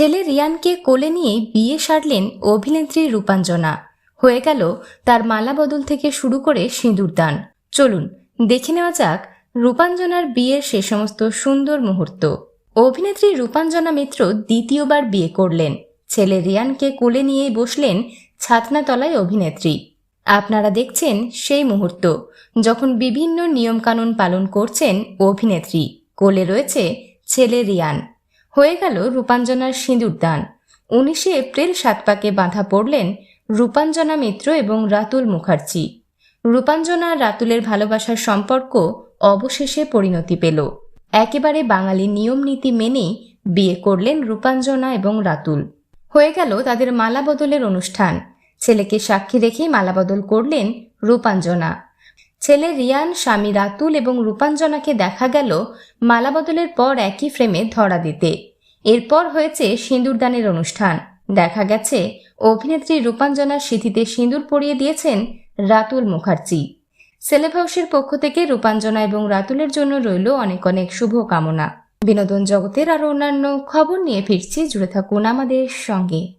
ছেলে রিয়ানকে কোলে নিয়ে বিয়ে সারলেন অভিনেত্রী রূপাঞ্জনা। হয়ে গেল তার মালা বদল থেকে শুরু করে সিঁদুরদান চলুন, দেখে নেওয়া যাক রূপাঞ্জনার বিয়ের সে সমস্ত সুন্দর মুহূর্ত। অভিনেত্রী রূপাঞ্জনা মিত্র দ্বিতীয়বার বিয়ে করলেন। ছেলে রিয়ানকে কোলে নিয়েই বসলেন ছাতনাতলায় অভিনেত্রী। আপনারা দেখছেন সেই মুহূর্ত, যখন বিভিন্ন নিয়মকানুন পালন করছেন অভিনেত্রী। কোলে রয়েছে ছেলে রিয়ান। হয়ে গেল রূপাঞ্জনার সিঁদুরদান উনিশে এপ্রিল সাতপাকে বাঁধা পড়লেন রূপাঞ্জনা মিত্র এবং রাতুল মুখার্জি। রূপাঞ্জনা রাতুলের ভালোবাসার সম্পর্ক অবশেষে পরিণতি পেল। একেবারে বাঙালি নিয়ম নীতি মেনেই বিয়ে করলেন রূপাঞ্জনা এবং রাতুল। হয়ে গেল তাদের মালা বদলের অনুষ্ঠান। ছেলেকে সাক্ষী রেখেই মালা বদল করলেন রূপাঞ্জনা। ছেলে রিয়ান, স্বামী রাতুল এবং রূপাঞ্জনাকে দেখা গেল মালা বদলের পর একই ফ্রেমে ধরা দিতে। এরপর হয়েছে সিঁদুরদানের অনুষ্ঠান। দেখা গেছে, অভিনেত্রী রূপাঞ্জনার সিঁথিতে সিঁদুর পরিয়ে দিয়েছেন রাতুল মুখার্জি। সেলেব হাউসের পক্ষ থেকে রূপাঞ্জনা এবং রাতুলের জন্য রইল অনেক অনেক শুভ কামনা বিনোদন জগতের আরও অন্যান্য খবর নিয়ে ফিরছি। জুড়ে থাকুন আমাদের সঙ্গে।